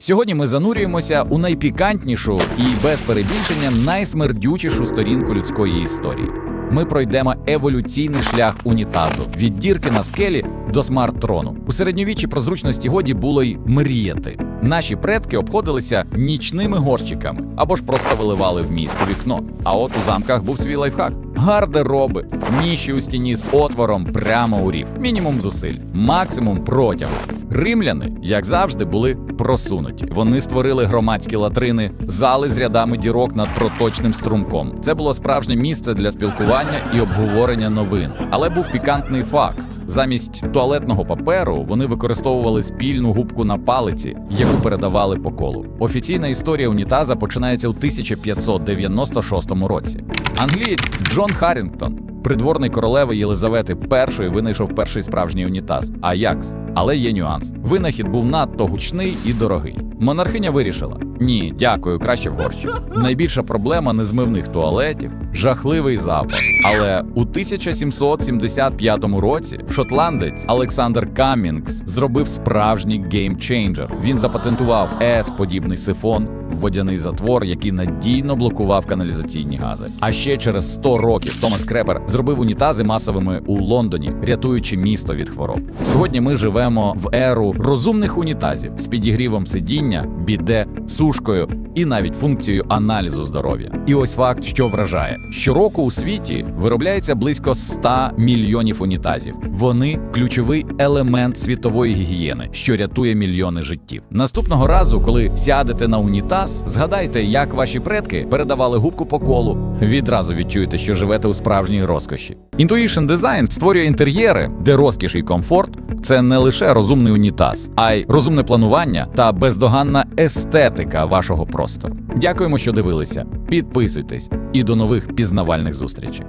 Сьогодні ми занурюємося у найпікантнішу і без перебільшення найсмердючішу сторінку людської історії. Ми пройдемо еволюційний шлях унітазу від дірки на скелі до смарт-трону. У середньовіччі про зручності годі було й мріяти. Наші предки обходилися нічними горщиками або ж просто виливали в місто вікно. А от у замках був свій лайфхак. Гардероби, ніші у стіні з отвором прямо у рів. Мінімум зусиль, максимум протягу. Римляни, як завжди, були просунуті. Вони створили громадські латрини, зали з рядами дірок над проточним струмком. Це було справжнє місце для спілкування і обговорення новин. Але був пікантний факт: замість туалетного паперу вони використовували спільну губку на палиці, яку передавали по колу. Офіційна історія унітаза починається у 1596 році. Англієць Джон Харрінгтон, придворний королеви Єлизавети І, винайшов перший справжній унітаз Аякс. Але є нюанс. Винахід був надто гучний і дорогий. Монархиня вирішила: ні, дякую, краще в горщик. Найбільша проблема незмивних туалетів, жахливий запах. Але у 1775 році шотландець Олександр Каммінгс зробив справжній геймчейнджер. Він запатентував С-подібний сифон, водяний затвор, який надійно блокував каналізаційні гази. А ще через 100 років Томас Крепер зробив унітази масовими у Лондоні, рятуючи місто від хвороб. Сьогодні ми живемо в еру розумних унітазів з підігрівом сидіння, біде, сушкою і навіть функцією аналізу здоров'я. І ось факт, що вражає: щороку у світі виробляється близько 100 мільйонів унітазів. Вони ключовий елемент світової гігієни, що рятує мільйони життів. Наступного разу, коли сядете на унітаз, згадайте, як ваші предки передавали губку по колу. Відразу відчуєте, що живете у справжній розкоші. Intuition Design створює інтер'єри, де розкіш і комфорт це не лише розумний унітаз, а й розумне планування та бездоганна естетика вашого простору. Дякуємо, що дивилися. Підписуйтесь і до нових пізнавальних зустрічей.